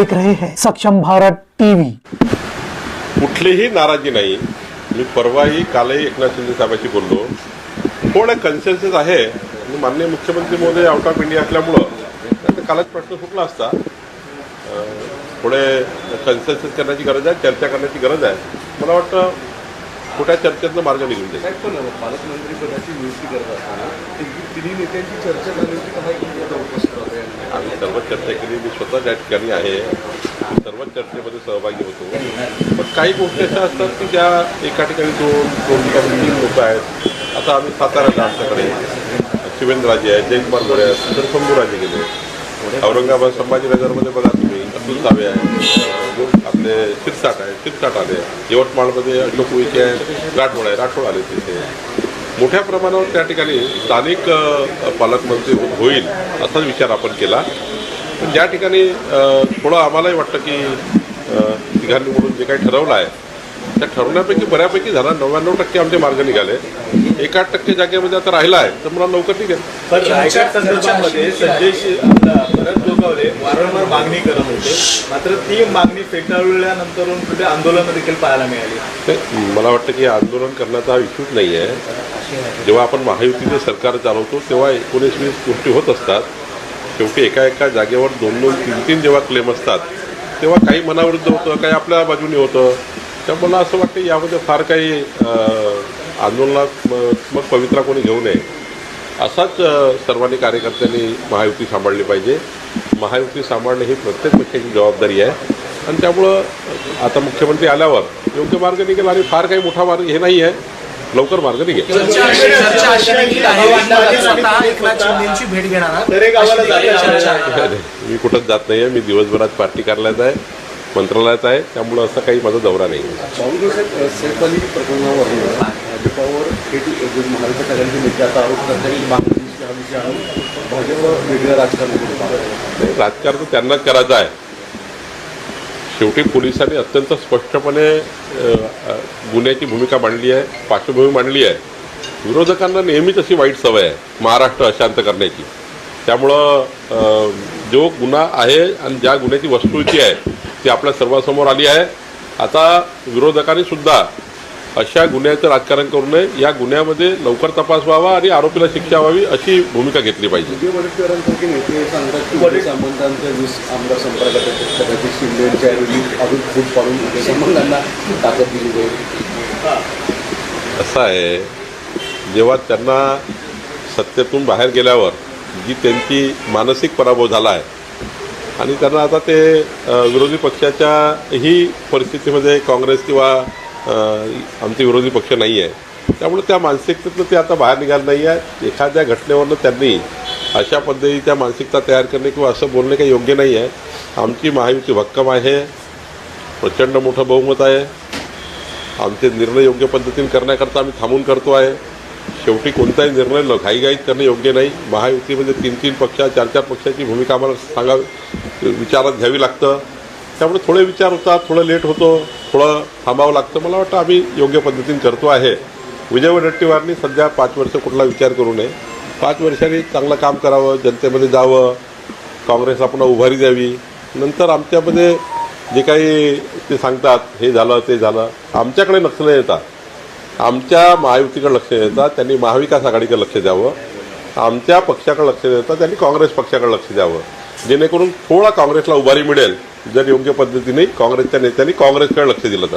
देख रहे हैं। सक्षम भारत टीवी। कुठलीही नाराजी नाही. मी परवाही कालही एकनाथ शिंदे साहेबांशी बोललो. थोडं कन्सेन्सस आहे. आणि माननीय मुख्यमंत्री महोदय आउट ऑफ इंडिया असल्यामुळं कालच प्रश्न सुटला असता. अं, थोडे कन्सेन्सस करण्याची गरज आहे चर्चा करण्याची गरज आहे. मला वाटतं कुठल्या चर्चेतनं मार्ग निघून जाईल. पण पालकमंत्रीपदाची नियुक्ती करत असताना तिन्ही नेत्यांची चर्चा झाली आम्ही सर्व चर्चा केली मी स्वतः त्या ठिकाणी आहे सर्व चर्चेमध्ये सहभागी होतो. पण काही गोष्टी अशा असतात की ज्या एका ठिकाणी दोन दोन ठिकाणी तीन लोक आहेत. आता आम्ही साताऱ्याला आमच्याकडे शिवेंद्रराजे आहेत जयकुमार गोरे आहेत तर शंभूराजे गेले. औरंगाबाद संभाजीनगरमध्ये बघा तुम्ही अब्दुल सावे आहे आपले शिरसाट आहे शिरसाट आले. यवतमाळमध्ये अशोक उईके राठोड आहे राठोड आले तिथे. मोठ्या प्रमाणावर त्या ठिकाणी स्थानिक पालकमंत्री होईल असाच विचार आपण केला. पण ज्या ठिकाणी थोडं आम्हालाही वाटतं की तिघांनी म्हणून जे काही ठरवलं आहे त्या ठरवण्यापैकी बऱ्यापैकी झाला. नव्याण्णव टक्के आमचे मार्ग निघाले. एक आठ टक्के जागेमध्ये आता राहिला आहे तर मला लवकर वारंवार मागणी करत होते. मात्र ती मागणी फेटाळल्यानंतर आंदोलनं देखील पाहायला मिळाली. मला वाटतं की आंदोलन करण्याचा हा इश्यूच नाही आहे जेव्हा आपण महायुतीचं सरकार चालवतो तेव्हा एकोणीस वीस गोष्टी होत असतात. शेवटी एका एका जागेवर दोन दोन तीन तीन जेव्हा क्लेम असतात तेव्हा काही मनाविरुद्ध होतं काही आपल्या बाजूने होतं. त्यामुळे मला असं वाटतं यामध्ये फार काही आंदोलनात्मक पवित्रा कोणी घेऊ नये. असाच सर्वांनी कार्यकर्त्यांनी महायुती सांभाळली पाहिजे. महायुती सांभाळणे ही प्रत्येक पक्षाची जबाबदारी आहे. आणि त्यामुळं आता मुख्यमंत्री आल्यावर योग्य मार्ग निघेल आणि फार काही मोठा मार्ग हे नाही आहे. लवकर मार्ग निघेल. मी कुठंच जात नाही आहे मी दिवसभरात पार्टी कार्यालयात आहे मंत्रालयात आहे. त्यामुळं असं काही माझा दौरा नाही. हा राजकारण करून पाहत नाही, राजकारण तर त्यांनाच करायचं आहे. शेवटी पोलिसांनी अत्यंत स्पष्टपणे गुन्ह्याची भूमिका मांडली आहे पार्श्वभूमी मांडली आहे. विरोधकांना नेहमीच अशी वाईट सवय आहे महाराष्ट्र अशांत करण्याची. त्यामुळं जो गुन्हा आहे आणि ज्या गुन्ह्याची वस्तूची आहे ती आपल्या सर्वांसमोर आली आहे. आता विरोधकांनी सुद्धा अशा गुन्ह्याचं राजकारण करू नये. या गुन्ह्यामध्ये लवकर तपास व्हावा आणि आरोपीला शिक्षा व्हावी अशी भूमिका घेतली पाहिजे. असं आहे जेव्हा त्यांना सत्तेतून बाहेर गेल्यावर जी त्यांची मानसिक पराभव झाला आहे आणि त्यांना आता ते विरोधी पक्षाच्या ही परिस्थितीमध्ये काँग्रेस किंवा आमचे विरोधी पक्ष नाही आहे त्यामुळे त्या मानसिकतेतनं ते आता बाहेर निघालं नाही आहे एखाद्या घटनेवरनं त्यांनी अशा पद्धतीच्या मानसिकता तयार करणे किंवा असं बोलणे काही योग्य नाही आहे आमची महायुती भक्कम आहे. प्रचंड मोठं बहुमत आहे. आमचे निर्णय योग्य पद्धतीने करण्याकरता आम्ही थांबून करतो आहे. शेवटी कोणताही निर्णय ल- घाईघाईत करणे योग्य नाही. महायुतीमध्ये तीन तीन पक्ष चार चार पक्षाची भूमिका आम्हाला सांगा विचारात घ्यावी लागतं. त्यामुळे थोडे विचार होतात थोडं लेट होतो थोडं थांबावं लागतं. मला वाटतं आम्ही योग्य पद्धतीने करतो आहे. विजय वडेट्टीवारनी सध्या पाच वर्ष कुठला विचार करू नये. पाच वर्षांनी चांगलं काम करावं जनतेमध्ये जावं काँग्रेसला पुन्हा उभारी द्यावी. नंतर आमच्यामध्ये जे काही ते सांगतात हे झालं ते झालं आमच्याकडे लक्ष नाही येतात आमच्या महायुतीकडे लक्ष देतात त्यांनी महाविकास आघाडीकडे लक्ष द्यावं. आमच्या पक्षाकडे लक्ष देतात त्यांनी काँग्रेस पक्षाकडे लक्ष द्यावं. जेणेकरून थोडा काँग्रेसला उभारी मिळेल जर योग्य पद्धतीने काँग्रेसच्या नेत्यांनी काँग्रेसकडे लक्ष दिलं तर.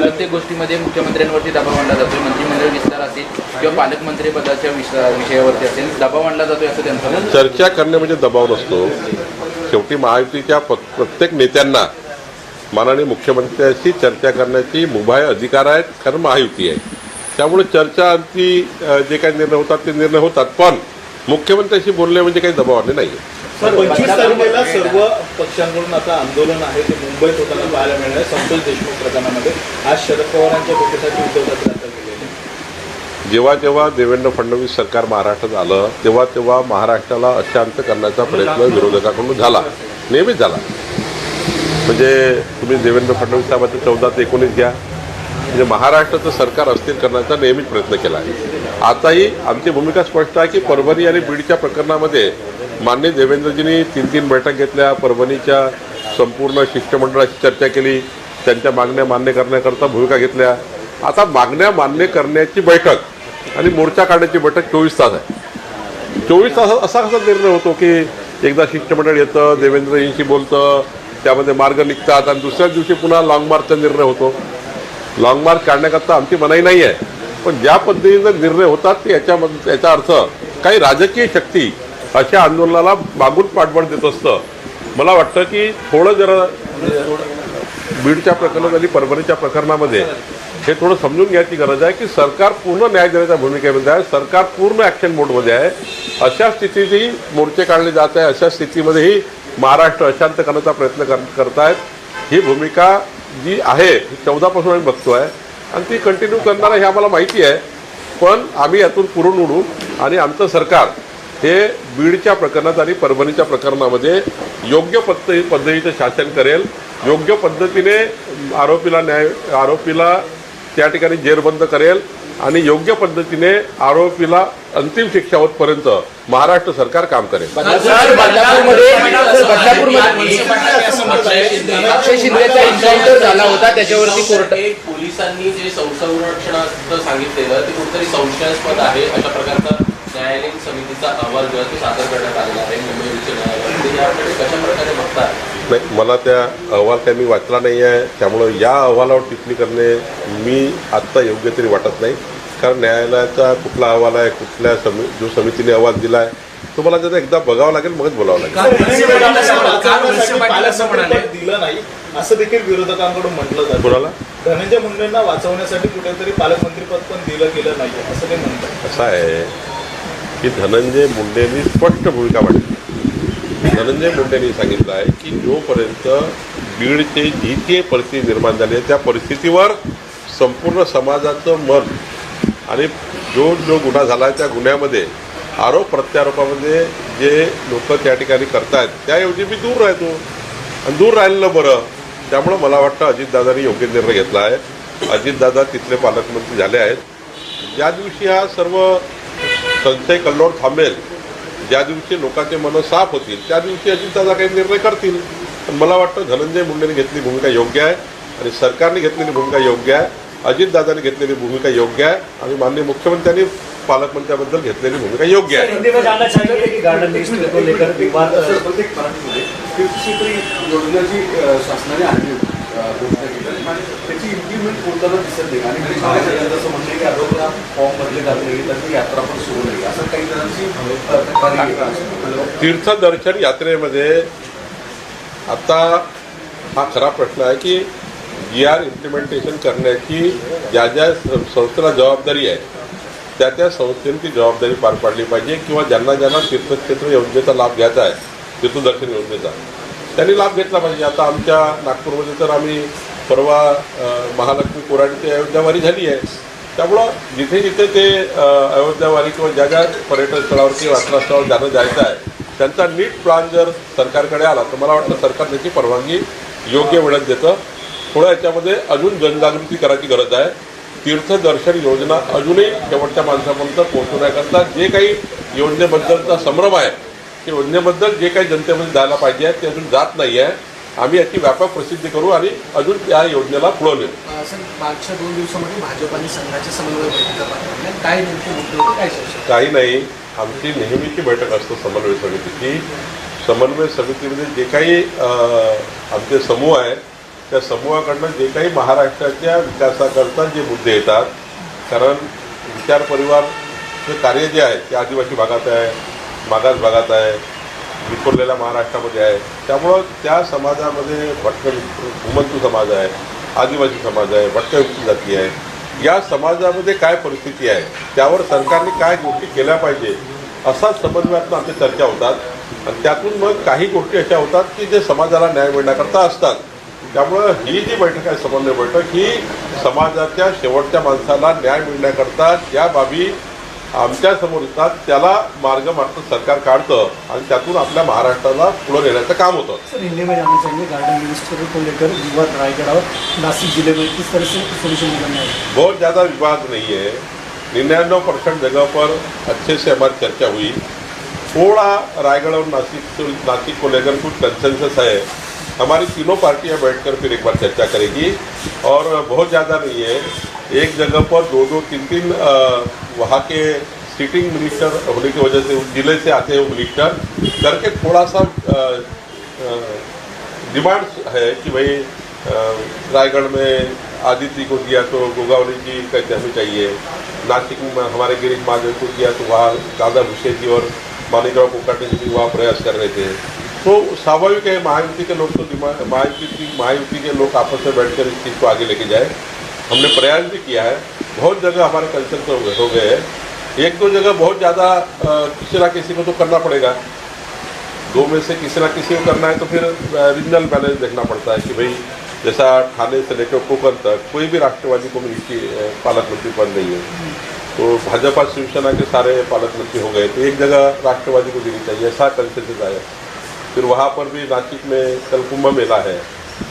प्रत्येक गोष्टीमध्ये मुख्यमंत्र्यांवरती दबाव आणला जातोय. मंत्रिमंडळ विस्तार असेल किंवा पालकमंत्री पदाच्या विषया- विषयावरती असेल दबाव आणला जातोय असं त्यांचं. चर्चा करणे म्हणजे दबाव नसतो. शेवटी महायुतीच्या प्रत्येक नेत्यांना माननीय मुख्यमंत्र्यांशी चर्चा करण्याची मुभाय अधिकार आहेत कारण महायुती आहे. त्यामुळे चर्चा अ, जे काही निर्णय होतात ते निर्णय होतात. पण मुख्यमंत्र्यांशी बोलणे म्हणजे काही दबाव आणणे नाही सर पंचवीस तारखेला सर्व पक्षांकडून आता आंदोलन आहे ते मुंबईत होताना पाहायला मिळणार आहे. संतोष देशमुख प्रकरणामध्ये आज शरद पवारांच्या भेटीसाठी उद्धव ठाकरे जेव्हा जेव्हा देवेंद्र फडणवीस सरकार महाराष्ट्रात आलं तेव्हा तेव्हा महाराष्ट्राला अशांत करण्याचा प्रयत्न विरोधकाकडून झाला. नेहमीच झाला. म्हणजे तुम्ही देवेंद्र फडणवीस साहेबांचं चौदा ते एकोणीस घ्या. म्हणजे महाराष्ट्राचं सरकार अस्थिर करण्याचा नेहमीच प्रयत्न केला आहे. आताही आमची भूमिका स्पष्ट आहे की परभणी आणि बीडच्या प्रकरणामध्ये मान्य देवेंद्रजींनी तीन तीन बैठक घेतल्या. परभणीच्या संपूर्ण शिष्टमंडळाशी चर्चा केली. त्यांच्या मागण्या मान्य करण्याकरता भूमिका घेतल्या. आता मागण्या मान्य करण्याची बैठक आणि मोर्चा काढण्याची बैठक चोवीस तास आहे. चोवीस तास असा कसा निर्णय होतो की एकदा शिष्टमंडळ येतं देवेंद्रजींशी बोलतं त्यामध्ये मार्ग निघतात आणि दुसऱ्याच दिवशी पुन्हा लाँग मार्चचा निर्णय होतो? लाँग मार्च काढण्याकरता आमची मनाई नाही आहे पण ज्या पद्धतीने निर्णय होतात ते याच्यामध्ये याचा अर्थ काही राजकीय शक्ती अशा आंदोलनाला मागून पाठबळ देत असतं. मला वाटतं की थोडं जरा बीडच्या प्रकरणात आणि परभणीच्या प्रकरणामध्ये हे थोडं समजून घ्यायची गरज आहे की सरकार पूर्ण न्याय देण्याच्या भूमिकेमध्ये आहे सरकार पूर्ण ॲक्शन मोडमध्ये आहे. अशा स्थितीतही मोर्चे काढले जात आहे अशा स्थितीमध्येही महाराष्ट्र अशांत करण्याचा प्रयत्न कर करतायत. ही भूमिका जी आहे ही चौदापासून आम्ही बघतो आहे आणि ती कंटिन्यू करणार आहे हे आम्हाला माहिती आहे. पण आम्ही यातून पुरून उडू आणि आमचं सरकार हे बीडच्या प्रकरणात आणि परभणीच्या प्रकरणामध्ये योग्य पद्धती पद्धतीचं शासन करेल. योग्य पद्धतीने आरोपीला न्याय आरोपीला त्या ठिकाणी जेरबंद करेल आणि योग्य पद्धतीने आरोपीला अंतिम शिक्षा होतपर्यंत महाराष्ट्र सरकार काम करेल. अक्षय शिंदेचा एन्काउंटर झाला होता त्याच्यावरती कोर्ट पोलिसांनी जे संरक्षणाचं सांगितलेलं ते कुठेतरी संशयास्पद आहे अशा प्रकारचा न्यायालयीन समितीचा अहवाल जो तो सादर करण्यात आलेला आहे मुंबई उच्च न्यायालयात. ते याकडे कशा प्रकारे बघतात? नाही मला त्या अहवाल काही मी वाचला नाही आहे त्यामुळं या अहवालावर टिप्पणी करणे मी आत्ता योग्य तरी वाटत नाही. कारण न्यायालयाचा कुठला अहवाल आहे कुठल्या समी जो समितीने अहवाल दिला आहे तो मला त्याचा एकदा बघावं लागेल मगच बोलावं लागेल. दिलं नाही. असं देखील विरोधकांकडून म्हटलं जातं. कोणाला? धनंजय मुंडेंना वाचवण्यासाठी कुठेतरी पालकमंत्रीपद पण दिलं गेलं नाही असं ते म्हणतात. असं आहे. की धनंजय मुंडेंनी स्पष्ट भूमिका मांडली. धनंजय मुंडेंनी सांगितलं आहे की जोपर्यंत बीडचे जी ती परिस्थिती निर्माण झाली आहे त्या परिस्थितीवर संपूर्ण समाजाचं मन आणि जो जो गुन्हा झाला आहे त्या गुन्ह्यामध्ये आरोप प्रत्यारोपामध्ये जे लोक त्या ठिकाणी करतायत त्याऐवजी मी दूर राहतो. आणि दूर राहिलेलं बरं. त्यामुळं मला वाटतं अजितदादांनी योग्य निर्णय घेतला आहे. अजितदादा तिथले पालकमंत्री झाले आहेत. ज्या दिवशी हा सर्व संशय कल्लोळ थांबेल. ज्या दिवशी लोकांचे मनं साफ होतील त्या दिवशी अजितदादा काही निर्णय करतील. पण मला वाटतं धनंजय मुंडेने घेतलेली भूमिका योग्य आहे आणि सरकारने घेतलेली भूमिका योग्य आहे. अजितदादांनी घेतलेली भूमिका योग्य आहे. आणि माननीय मुख्यमंत्र्यांनी पालकमंत्र्याबद्दल घेतलेली भूमिका योग्य आहे. घोषणा केली त्याची इम्प्लिमेंट होताना दिसत नाही. आणि काही जणांचं असं म्हणणं की अगोदर फॉर्म भरले जात नाही तर यात्रा पण सुरू नाही असं काही जणांची अ, तक्रारी तीर्थदर्शन यात्रेमध्ये आता हा खरा प्रश्न आहे की जी आर इम्प्लिमेंटेशन करण्याची ज्या ज्या संस्थेला जबाबदारी आहे त्या त्या संस्थेने ती जबाबदारी पार पाडली पाहिजे किंवा ज्यांना ज्यांना तीर्थक्षेत्र योजनेचा लाभ घ्यायचा आहे तीर्थदर्शन योजनेचा. त्यांनी लाभ घेतला पाहिजे. आता आमच्या नागपूरमध्ये तर आम्ही परवा महालक्ष्मी कोराडीची अयोध्यावारी झाली आहे. त्यामुळं जिथे जिथे ते अयोध्यावारी किंवा ज्या ज्या पर्यटन स्थळावर जाणं जायचं आहे त्यांचा नीट प्लॅन जर सरकारकडे आला तर मला वाटतं सरकार त्याची परवानगी योग्य वेळेत देतं. थोडं याच्यामध्ये अजून जनजागृती करायची गरज आहे. तीर्थदर्शन योजना अजूनही शेवटच्या माणसापर्यंत पोहोचवण्याकरता जे काही योजनेबद्दलचा संभ्रम आहे की योजनेबद्दल जे काही जनतेमध्ये जायला पाहिजे ते अजून जात नाही आहे. आम्ही याची व्यापक प्रसिद्धी करू आणि अजून त्या योजनेला पुढं नेऊ. सर मागच्या दोन दिवसामध्ये भाजप आणि संघाच्या समन्वय बैठका काय काय काही नाही. आमची नेहमीची बैठक असतो समन्वय समितीची. समन्वय समितीमध्ये जे काही आमचे समूह आहे त्या समूहाकडनं जे काही महाराष्ट्राच्या विकासाकरता जे मुद्दे येतात कारण विचार परिवारचं कार्य जे आहे ते आदिवासी भागात आहे मागास भागात आहे विखुरलेल्या महाराष्ट्रामध्ये आहे. त्यामुळं त्या समाजामध्ये भटक घुमंतू समाज आहे आदिवासी समाज आहे भटक्या जाती आहे. या समाजामध्ये काय परिस्थिती आहे त्यावर सरकारने काय गोष्टी केल्या पाहिजे असा समन्वयातून आमच्या चर्चा होतात. आणि त्यातून मग काही गोष्टी अशा होतात की जे समाजाला न्याय मिळण्याकरता असतात. त्यामुळं ही जी बैठक आहे समन्वय बैठक ही समाजाच्या शेवटच्या माणसाला न्याय मिळण्याकरता ज्या बाबी आमच्यासमोर येतात त्याला मार्ग मात्र सरकार काढतं आणि त्यातून आपल्या महाराष्ट्राला पुढे नेण्याचं काम होतं. सर हिंदी में जानना चाहेंगे गार्डन मिनिस्टर को लेकर विवाद रायगढ़ और नासिक जिले में किस तरह से सोल्यूशन निकलना है बहुत ज़्यादा विवाद नहीं है निन्यानवे परसेंट जगह पर अच्छे से हमारी चर्चा हुई. थोड़ा रायगढ़ और नासिक नासिक को लेकर कुछ कंसेंसस है. हमारी तीनों पार्टियां बैठकर फिर एक बार चर्चा करेगी और बहुत ज़्यादा नहीं है. एक जगह पर दो दो, तीन तीन वहाँ के सिटिंग मिनिस्टर होने की वजह से, उस ज़िले से आते हैं मिनिस्टर करके थोड़ा सा डिमांड है कि भाई रायगढ़ में आदित्य को दिया तो गोगावली जी कहते हमें चाहिए। नासिक में हमारे गिरीश महाजन को दिया तो वहाँ दादा भूसे जी और मानिकराव कुलकर्णी जी भी वहाँ प्रयास कर रहे थे। तो स्वाभाविक है, महायुति के लोग तो महायुति महायुति के लोग आपस में बैठकर इस चीज़ को आगे लेके जाए। हमने प्रयास भी किया है। बहुत जगह हमारे हो गए हो गए हैं। एक दो जगह बहुत ज़्यादा किसी ना किसी को तो करना पड़ेगा। दो में से किसी ना किसी को करना है तो फिर रीजनल बैलेंस देखना पड़ता है कि भाई जैसा ठाणे से लेकर कोकण तक कोई भी राष्ट्रवादी को अ, पालक मंत्री पद नहीं है। तो भाजपा शिवसेना के सारे पालक मंत्री हो गए तो एक जगह राष्ट्रवादी को देनी चाहिए ऐसा कंसेंसस आया फिर वहाँ पर भी नासिक में कल कुंभ मेला है।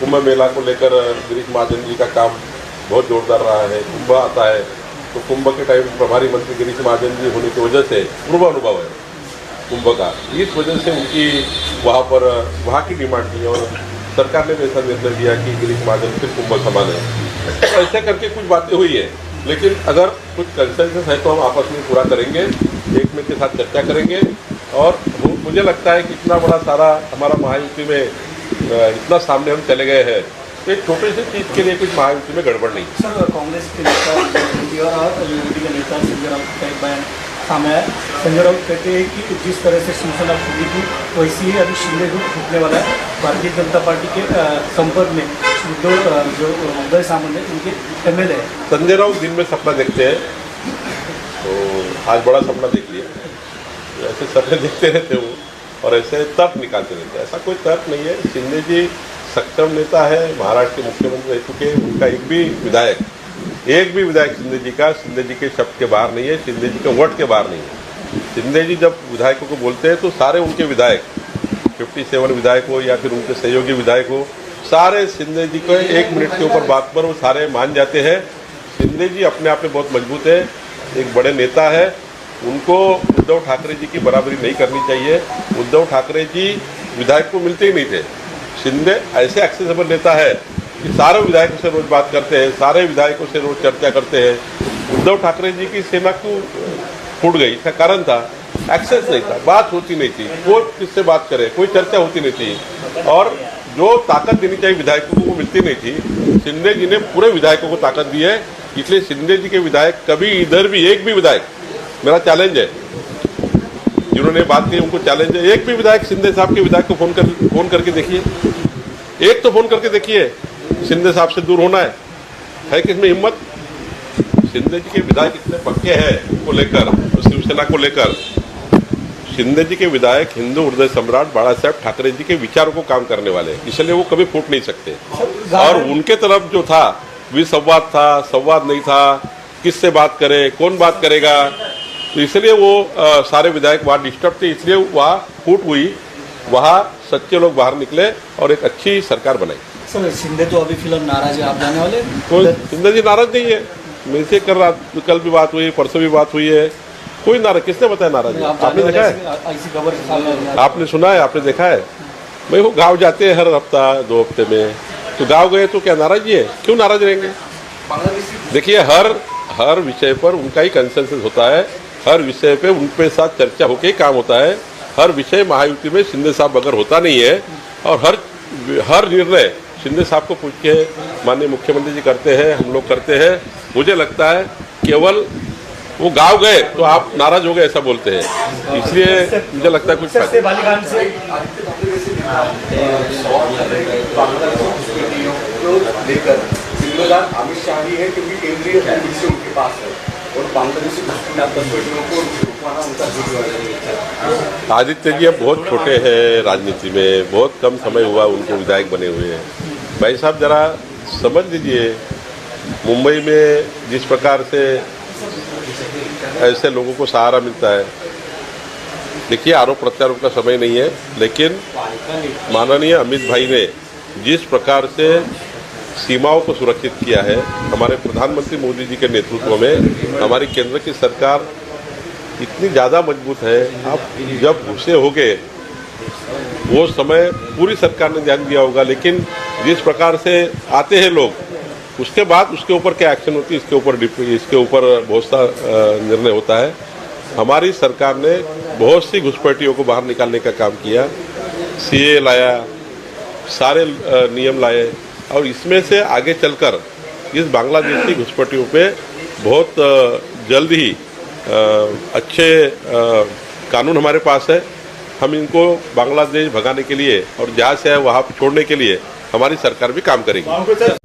कुंभ मेला को लेकर गिरीश महाजन जी का काम बहुत जोरदार रहा है, कुंभ आता है। तो कुंभ के टाइम प्रभारी मंत्री गिरीश महाजन जी होने की वजह से पूर्व अनुभव है कुंभ का। इस वजह से उनकी वहाँ पर, वहाँ की डिमांड थी और सरकार ने भी ऐसा निर्णय दिया कि गिरीश महाजन फिर कुंभ तो ऐसे करके कुछ बातें हुई है, लेकिन अगर कुछ कंसेंसस है तो हम आपस में पूरा करेंगे एक में के साथ चर्चा करेंगे और मुझे लगता है कि इतना बड़ा सारा हमारा महायुति में इतना सामने हम चले गए हैं। एक छोटे से चीज़ के लिए कुछ महायुति में गड़बड़ नहीं। सर कांग्रेस के नेता और यूपी के नेता संजय राउत का एक बयान सामने आया। संजय राउत कहते हैं कि जिस तरह से शिवसेना फूटी थी वैसी ही अभी शिंदे ग्रुप फूटने वाला है। भारतीय जनता पार्टी के संपर्क में उद्धव जो उदय सामंत है उनके एम एल है। संजय राउत दिन में सपना देखते हैं। तो आज बड़ा सपना देख लिया। ऐसे सपने देखते रहते वो और ऐसे तर्क निकालते रहते हैं। ऐसा कोई तर्क नहीं है। शिंदे जी सक्षम नेता है, महाराष्ट्र के मुख्यमंत्री रह चुके उनका एक भी विधायक, एक भी विधायक शिंदे जी का, शिंदे जी के शब्द के बाहर नहीं है, शिंदे जी के वोट के बाहर नहीं है। शिंदे जी जब विधायकों को बोलते हैं तो सारे उनके विधायक फिफ्टी सेवन विधायक हो या फिर उनके सहयोगी विधायक हो, सारे शिंदे जी को एक मिनट के ऊपर बात पर वो सारे मान जाते हैं। शिंदे जी अपने आप में बहुत मज़बूत है, एक बड़े नेता है। उनको उद्धव ठाकरे जी की बराबरी नहीं करनी चाहिए। उद्धव ठाकरे जी विधायक को मिलते ही नहीं थे। शिंदे ऐसे एक्सेसिबल नेता है कि सारे विधायकों से रोज बात करते हैं, सारे विधायकों से रोज चर्चा करते हैं। उद्धव ठाकरे जी की सेना क्यों फूट गई? इसका कारण था एक्सेस नहीं था, बात होती नहीं थी, कोई किससे बात करे, कोई चर्चा होती नहीं थी। और जो ताकत देनी चाहिए विधायकों को, वो मिलती नहीं थी। शिंदे जी ने पूरे विधायकों को ताकत दी है, इसलिए शिंदे जी के विधायक कभी इधर भी, एक भी विधायक, मेरा चैलेंज है। जिन्होंने बात की, उनको चैलेंज है। एक भी विधायक, शिंदे साहब के विधायक को फ़ोन कर फ़ोन करके देखिए। एक तो फ़ोन करके देखिए, शिंदे साहब से दूर होना है। है किसमें हिम्मत? शिंदे जी के विधायक इतने पक्के हैं को लेकर शिवसेना को लेकर। शिंदे जी के विधायक, हिंदू हृदय सम्राट बाला साहेब ठाकरे जी के विचारों को काम करने वाले इसलिए वो कभी फूट नहीं सकते। और उनके तरफ़ जो था, विसंवाद था, संवाद नहीं था। किससे बात करे, कौन बात करेगा? तो इसलिए वो अ, सारे विधायक वहाँ डिस्टर्ब थे इसलिए वहाँ फूट हुई। वहाँ सच्चे लोग बाहर निकले और एक अच्छी सरकार बनाई। सर शिंदे तो अभी फ़िलहाल नाराज़ है आप जाने वाले कोई शिंदे जी नाराज़ नहीं है। मेरे से कल रात कल भी बात हुई परसों भी बात हुई है। कोई नाराज़ किसने बताया नाराज़ है? आप आपने देखा है? आ रही है। आपने सुना है आपने देखा है? भाई वो गाँव जाते हैं हर हफ़्ता दो हफ़्ते में। तो गाँव गए तो क्या नाराज़गी है? क्यों नाराज़ रहेंगे? देखिए हर हर विषय पर उनका ही कंसेंसस होता है। हर विषय पे उनके साथ चर्चा होके ही काम होता है हर विषय महायुति में शिंदे साहब अगर होता नहीं है और हर हर निर्णय शिंदे साहब को पूछ के माननीय मुख्यमंत्री जी करते हैं हम लोग करते हैं मुझे लगता है केवल वो गाँव गए तो आप नाराज़ हो गए ऐसा बोलते हैं इसलिए मुझे लगता है कुछ लेकर जिम्मेदार अमित शाह ही है क्योंकि केंद्रीय उनके पास है आदित्य जी अब बहुत छोटे हैं राजनीति में, बहुत कम समय हुआ उनको विधायक बने हुए हैं। भाई साहब, जरा समझ लीजिए, मुंबई में जिस प्रकार से ऐसे लोगों को सहारा मिलता है। देखिए, आरोप प्रत्यारोप का समय नहीं है, लेकिन माननीय अमित भाई ने जिस प्रकार से सीमाओं को सुरक्षित किया है। हमारे प्रधानमंत्री मोदी जी के नेतृत्व में हमारी केंद्र की सरकार इतनी ज़्यादा मज़बूत है। आप जब घुसे होगे, वो समय पूरी सरकार ने ध्यान दिया होगा, लेकिन जिस प्रकार से आते हैं लोग, उसके बाद उसके ऊपर क्या एक्शन होती है, इसके ऊपर इसके ऊपर बहुत सा निर्णय होता है। हमारी सरकार ने बहुत सी घुसपैठियों को बाहर निकालने का काम किया। सीए लाया, सारे नियम लाए और इसमें से आगे चलकर इस बांग्लादेशी घुसपैठियों पे बहुत जल्द ही अच्छे कानून हमारे पास है। हम इनको बांग्लादेश भगाने के लिए और जहाँ से है वहाँ छोड़ने के लिए हमारी सरकार भी काम करेगी।